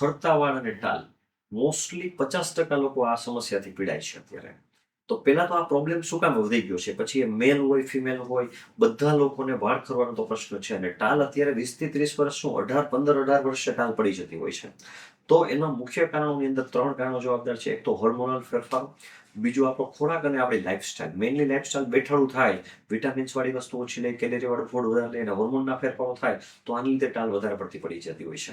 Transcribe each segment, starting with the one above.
ખરતા વાળ અને ટાલ મોસ્ટલી પચાસ ટકા લોકો આ સમસ્યાથી પીડાય છે અત્યારે. તો પહેલા તો આ પ્રોબ્લેમ શું કામ વધી ગયો છે? પછી એ મેલ હોય ફિમેલ હોય, બધા લોકોને વાળ ખરવાનો તો પ્રશ્ન છે. અને ટાલ અત્યારે વીસથી ત્રીસ વર્ષનું અઢાર, પંદર, અઢાર વર્ષે ટાલ પડી જતી હોય છે. તો એના મુખ્ય કારણોની અંદર ત્રણ કારણો જવાબદાર છે. એક તો હોર્મોનલ ફેરફાર, બીજું આપણો ખોરાક અને આપણી લાઇફસ્ટાઇલ મેઇનલી લાઇફસ્ટાઇલ બેઠાડું થાય વિટામિન્સ વાળી વસ્તુ ઓછી લે કેલેરી વાળું ફૂડ વધારે લે અને હોર્મોનના ફેરફારો થાય, તો આની લીધે ટાલ વધારે પડતી પડી જતી હોય છે.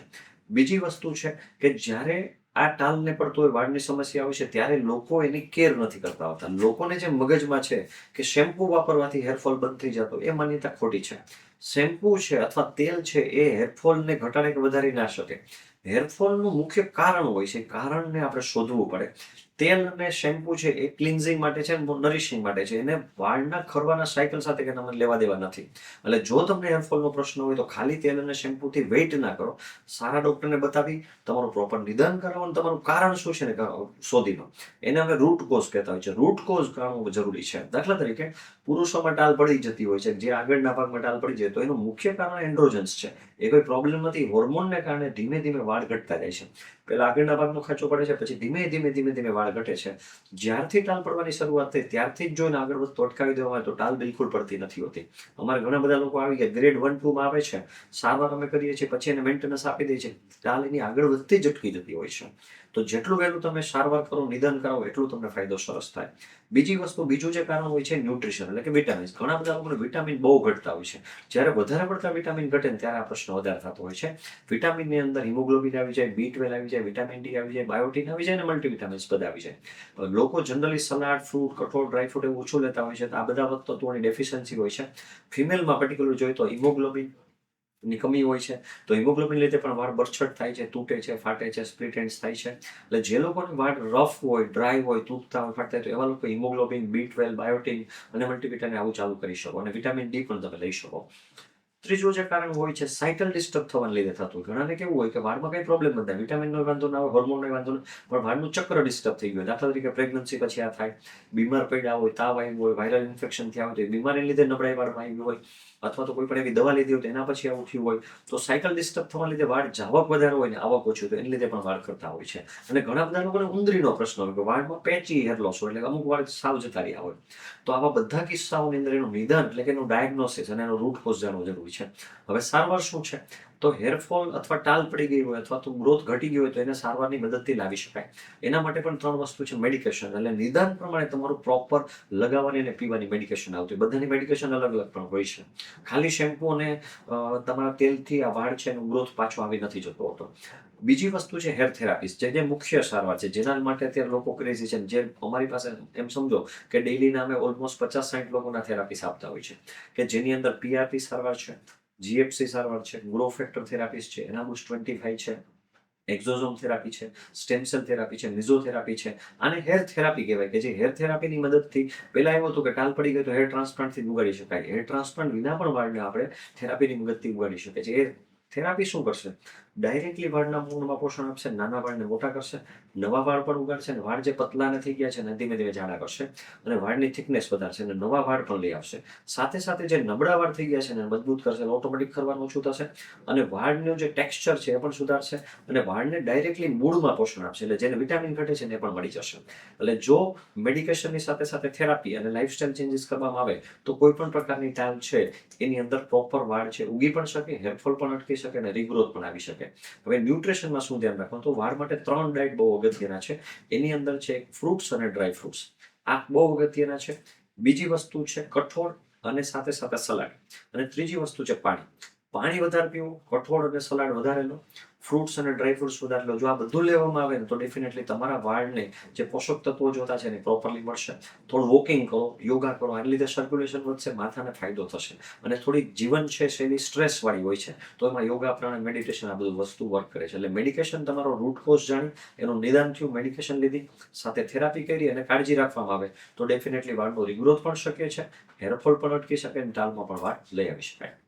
બીજી વસ્તુ છે કે જ્યારે આ ટાલને પડતો હોય, વાળની સમસ્યા આવે છે, ત્યારે લોકો એની કેર નથી કરતા હોતા લોકોને જે મગજમાં છે કે શેમ્પુ વાપરવાથી હેરફોલ બંધ થઈ જતો, એ માન્યતા ખોટી છે. શેમ્પુ છે અથવા તેલ છે એ હેરફોલને ઘટાડે કે વધારી ના શકે? હેરફોલનું મુખ્ય કારણ હોય છે, કારણને આપણે શોધવું પડે. તેલ અને શેમ્પુ છે એ ક્લિન્ઝિંગ માટે છે નરિશિંગ માટે છે. એને વાળના ખરવાના સાયકલ સાથે કે તમને લેવા દેવા નથી. એટલે જો તમને હેરફોલનો પ્રશ્ન હોય તો ખાલી તેલ અને શેમ્પુથી વેઇટ ના કરો. સારા ડોક્ટરને બતાવી, તમારું પ્રોપર નિદાન કરાવો અને તમારું કારણ શું છે ને શોધી લો. એને અમે રૂટ કોઝ કહેતા હોય છે. રૂટ કોઝ જાણવું જરૂરી છે. દાખલા તરીકે પુરુષોમાં ટાલ પડી જતી હોય છે, જે આગળના ભાગમાં ટાલ પડી જાય, તો એનું મુખ્ય કારણ એન્ડ્રોજન્સ છે. એ કોઈ પ્રોબ્લેમ નથી હોર્મોનને કારણે ધીમે ધીમે વાળ ઘટતા જાય છે. પેલા આગળના ભાગનો ખાંચો પડે છે, પછી ધીમે ધીમે ધીમે ધીમે વાળ ઘટે છે. જ્યારથી ટાલ પડવાની શરૂઆત થઈ, ત્યારથી જ જો એને આગળ વધતો અટકાવી દેવામાં આવે, તો ટાલ બિલકુલ પડતી નથી હોતી. અમારે ઘણા બધા લોકો આવી ગયા ગ્રેડ વન ટુ માં આવે છે. સારવાર અમે કરીએ છીએ, પછી એને મેન્ટેનન્સ આપી દઈએ છીએ ટાલ એની આગળ વધતી જ અટકી જતી હોય છે. તો જેટલું વહેલું તમે સારવાર કરો, નિદાન કરાવો, એટલું તમને ફાયદો સરસ થાય. બીજી વસ્તુ, બીજું જે કારણ હોય છે ન્યુટ્રિશન એટલે કે વિટામિન્સ. ઘણા બધા લોકોને વિટામિન બહુ ઘટતા હોય છે. જ્યારે વધારે પડતા વિટામિન ઘટે ને ત્યારે આ પ્રશ્ન વધારે થતો હોય છે. વિટામિનની અંદર હિમોગ્લોબિન આવી જાય બી ટ્વેલ આવી જાય, વિટામિન ડી આવી જાય, બાયોટીન આવી જાય અને મલ્ટીવિટામિન્સ બધા આવી જાય. લોકો જનરલી સલાડ, ફ્રૂટ, કઠોળ, ડ્રાય ફ્રૂટ એવું ઓછું લેતા હોય છે. તો આ બધા વખત તત્વોની ડેફિશિયન્સી હોય છે. ફિમેલમાં પર્ટિક્યુલર જોઈએ તો હિમોગ્લોબિન ની કમી હોય છે, તો હિમોગ્લોબિન લીધે પણ વાળ બરછટ થાય છે, તૂટે છે, ફાટે છે સ્પ્લિટ એન્ડ થાય છે. એટલે જે લોકોને વાળ રફ હોય ડ્રાય હોય, તૂટતા હોય, ફાટતા તો એવા લોકો હિમોગ્લોબિન બી ટ્વેલ્વ બાયોટીન અને મલ્ટીવિટામિન આવું ચાલુ કરી શકો. અને વિટામિન ડી પણ તમે લઈ શકો. ત્રીજું જે કારણ હોય છે, સાયકલ ડિસ્ટર્બ થવાને લીધે થતું ઘણાને કેવું હોય કે વાળમાં કંઈ પ્રોબ્લેમ નથી. વિટામિનનો વાંધો ના હોય હોર્મોનનો વાંધો ના પણ વાળનું ચક્ર ડિસ્ટર્બ થઈ ગયું. દાખલા તરીકે પ્રેગ્નન્સી પછી આ થાય. બીમાર પડ્યા હોય, તાવ આવ્યું હોય વાયરલ ઇન્ફેક્શન થયા હોય, તો એ બીમારીને લીધે નબળાઈ વાળમાં આવી હોય, અથવા તો કોઈ પણ એવી દવા લીધી હોય, તો એના પછી આવું થયું હોય. તો સાયકલ ડિસ્ટર્બ થવાને લીધે વાળ જાવક વધારે હોય ને આવક ઓછું તો એને લીધે પણ વાળ કરતા હોય છે. અને ઘણા બધા લોકોને ઉંદરીનો પ્રશ્ન હોય કે વાળમાં પેચી હેર લોસ હોય, એટલે અમુક વાળ સાવ જતા રહ્યા હોય. તો આવા બધા કિસ્સાઓની અંદર એનું નિદાન, એટલે કે એનું ડાયગ્નોસિસ અને એનો રૂટ કોઝ જાણવો જરૂરી છે. હવે સારવાર શું છે? તો હેરફોલ અથવા ટાલ પડી ગઈ હોય અથવા તો ગ્રોથ ઘટી ગઈ હોય તો એને સારવારની મદદથી લાવી શકાય. એના માટે પણ ત્રણ વસ્તુ છે મેડિકેશન એટલે નિદાન પ્રમાણે તમારું પ્રોપર લગાવવાની અને પીવાની મેડિકેશન આવતી. બધાની મેડિકેશન અલગ અલગ પણ હોય છે. ખાલી શેમ્પુ અને તમારા તેલથી આ વાળ છે એનું ગ્રોથ પાછો આવી નથી જતો હોતો. બીજી વસ્તુ છે હેર થેરાપિસ્ટ જે જે મુખ્ય સારવાર છે, જેના માટે અત્યારે લોકો ક્રેઝી છે. જે અમારી પાસે એમ સમજો કે ડેઈલીના અમે ઓલમોસ્ટ પચાસ સાઠ લોકોના થેરાપીસ આપતા હોય છે. કે જેની અંદર પીઆરપી સારવાર છે જીએફસી સારવાર છે ગ્રો ફેક્ટર થેરાપીસ છે એનાબુસ ટ્વેન્ટી ફાઈવ છે એક્ઝોઝોમ થેરાપી છે સ્ટેમ થેરાપી છે મિઝોથેરાપી છે. આને હેર થેરાપી કહેવાય કે જે હેર થેરાપીની મદદથી પહેલા એવું હતું કે ટાલ પડી ગઈ તો હેર ટ્રાન્સપ્લાન્ટથી ઉગાડી શકાય. હેર ટ્રાન્સપ્લાન્ટ વિના પણ વાળને આપણે થેરાપીની મદદથી ઉગાડી શકીએ છીએ. એ થેરાપી શું કરશે? ડાયરેક્ટલી વાળના મૂળમાં પોષણ આપશે, નાના વાળને મોટા કરશે, નવા વાળ પણ ઉગાડશે અને વાળ જે પતલા નથી ગયા છે ને ધીમે ધીમે જાડા કરશે અને વાળની થિકનેસ વધારશે અને નવા વાળ પણ લઈ આવશે. સાથે સાથે જે નબળા વાળ થઈ ગયા છે ને મજબૂત કરશે ઓટોમેટિક કરવાનું ઓછું થશે અને વાળનું જે ટેક્સચર છે એ પણ સુધારશે અને વાળને ડાયરેક્ટલી મૂળમાં પોષણ આપશે એટલે જેને વિટામિન ઘટે છે ને એ પણ મળી જશે. એટલે જો મેડિકેશનની સાથે સાથે થેરાપી અને લાઇફસ્ટાઇલ ચેન્જીસ કરવામાં આવે તો કોઈ પણ પ્રકારની ટાઈમ છે એની અંદર પ્રોપર વાળ છે, ઉગી પણ શકે હેરફોલ પણ અટકી શકે અને રીગ્રોથ પણ આવી શકે. હવે ન્યુટ્રિશનમાં શું ધ્યાન રાખવાનું? તો વાળ માટે ત્રણ ડાયટ બહુ અગત્યના છે. એની અંદર છે ફ્રૂટ્સ અને ડ્રાય ફ્રૂટ્સ. આ બહુ અગત્યના છે. બીજી વસ્તુ છે કઠોળ અને સાથે સાથે સલાડ. અને ત્રીજી વસ્તુ છે પાણી. પાણી વધારે પીવું, કઠોળ અને સલાડ વધારે લો ફ્રૂટ્સ અને ડ્રાય ફ્રૂટ્સ વધારે લો. જો આ બધું લેવામાં આવે ને, તો ડેફિનેટલી તમારા વાળને જે પોષક તત્વો જોતા છે ને પ્રોપરલી મળશે. થોડું વોકિંગ કરો યોગા કરો, આને લીધે સર્ક્યુલેશન વધશે, માથાને ફાયદો થશે. અને થોડી જીવન છે એની સ્ટ્રેસવાળી હોય છે, તો એમાં યોગા પ્રાણ મેડિટેશન આ બધું વસ્તુ વર્ક કરે છે. એટલે મેડિકેશન તમારો રૂટ કોઝ જાણી, એનું નિદાન થયું મેડિકેશન લીધી, સાથે થેરાપી કરી અને કાળજી રાખવામાં આવે, તો ડેફિનેટલી વાળનો રિગ્રોથ પણ શક્ય છે હેરફોલ પણ અટકી શકે અને તાલમાં પણ વાળ લઈ આવી શકાય.